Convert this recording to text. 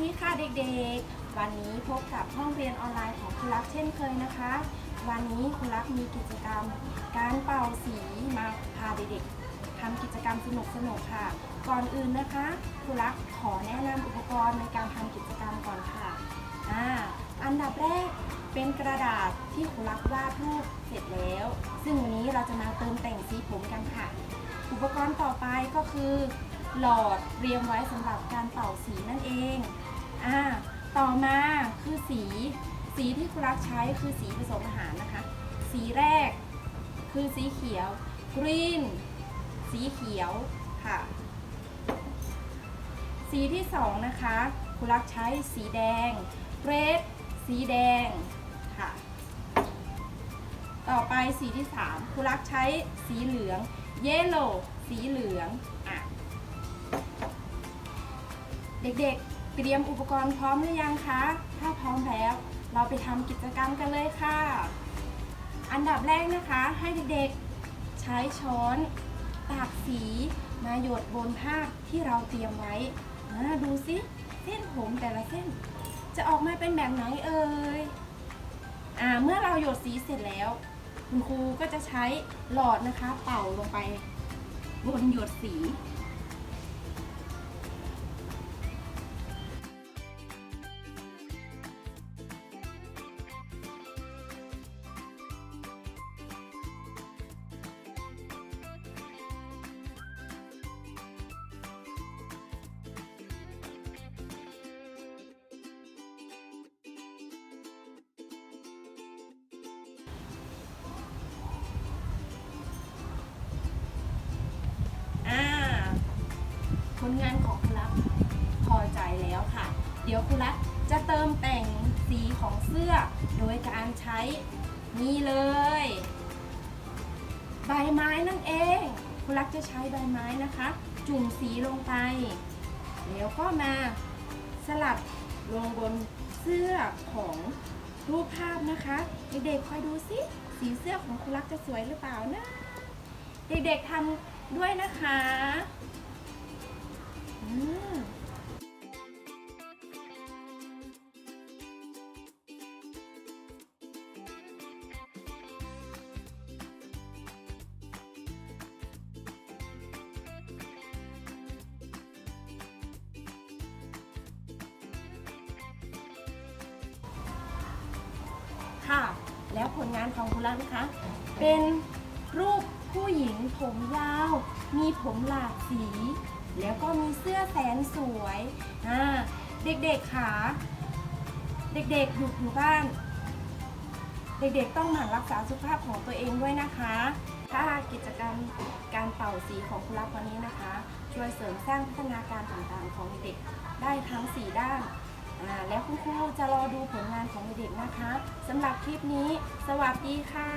ดีค่ะเด็กๆ วันนี้พบกับห้องเรียนออนไลน์ของครูรักเช่นเคยนะคะ วันนี้ครูรักมีกิจกรรม การเป่าสีมาพาเด็กๆทำกิจกรรมสนุกๆค่ะ ก่อนอื่นนะคะครูรักขอแนะนำอุปกรณ์ในการทำกิจกรรมก่อนค่ะอ่าอันดับแรกเป็นกระดาษที่ครูรักวาดรูปเสร็จแล้ว ซึ่งวันนี้เราจะมาเติมแต่งสีผมกันค่ะ อุปกรณ์ต่อไปก็คือหลอดเตรียมไว้สำหรับการเป่าสีนั่นเอง อ่าต่อมาคือสีสีที่ครูรักใช้คือสีผสมอาหารนะคะ สีแรกคือสีเขียวกรีนสีเขียวค่ะ สีที่สองนะคะครูรักใช้สีแดงเรดสีแดงค่ะ ต่อไปสีที่สามครูรักใช้สีเหลืองเยลโล่สีเหลืองอะเด็กๆ เตรียมอุปกรณ์พร้อมหรือยังคะ ถ้าพร้อมแล้ว เราไปทำกิจกรรมกันเลยค่ะ อันดับแรกนะคะ ให้เด็กๆ ใช้ช้อนตักสีมาหยดบนผ้าที่เราเตรียมไว้อ่าดูสิเส้นผมแต่ละเส้น จะออกมาเป็นแบบไหนเอ่ยอ่าเมื่อเราหยดสีเสร็จแล้ว คุณครูก็จะใช้หลอดนะคะ เป่าลงไปบนหยดสี ลงานของครูรักพอใจแล้วค่ะ เดี๋ยวครูรักจะเติมแต่งสีของเสื้อ โดยการใช้นี่เลย ใบไม้นั่นเองครูรักจะใช้ใบไม้นะคะ จุ่มสีลงไป แล้วก็มาสลับลงบนเสื้อของรูปภาพนะคะเด็กๆคอยดูสิสีเสื้อของครูรักจะสวยหรือเปล่านะ เด็กๆทำด้วยนะคะ ค่ะ แล้วผลงานของคุณลักนะคะ เป็นรูปผู้หญิงผมยาว มีผมหลากสี แล้วก็มีเสื้อแสนสวยอ่าเด็กๆค่ะ เด็กๆอยู่อยู่บ้าน เด็กๆต้องหมั่นรักษาสุขภาพของตัวเองด้วยนะคะ ถ้ากิจกรรมการเป่าสีของคุณรักวันนี้นะคะ ช่วยเสริมสร้างพัฒนาการต่างๆของเด็กได้ทั้ง 4 ด้านแล้วคุณครูจะรอดูผลงานของเด็กนะคะสำหรับคลิปนี้ สวัสดีค่ะ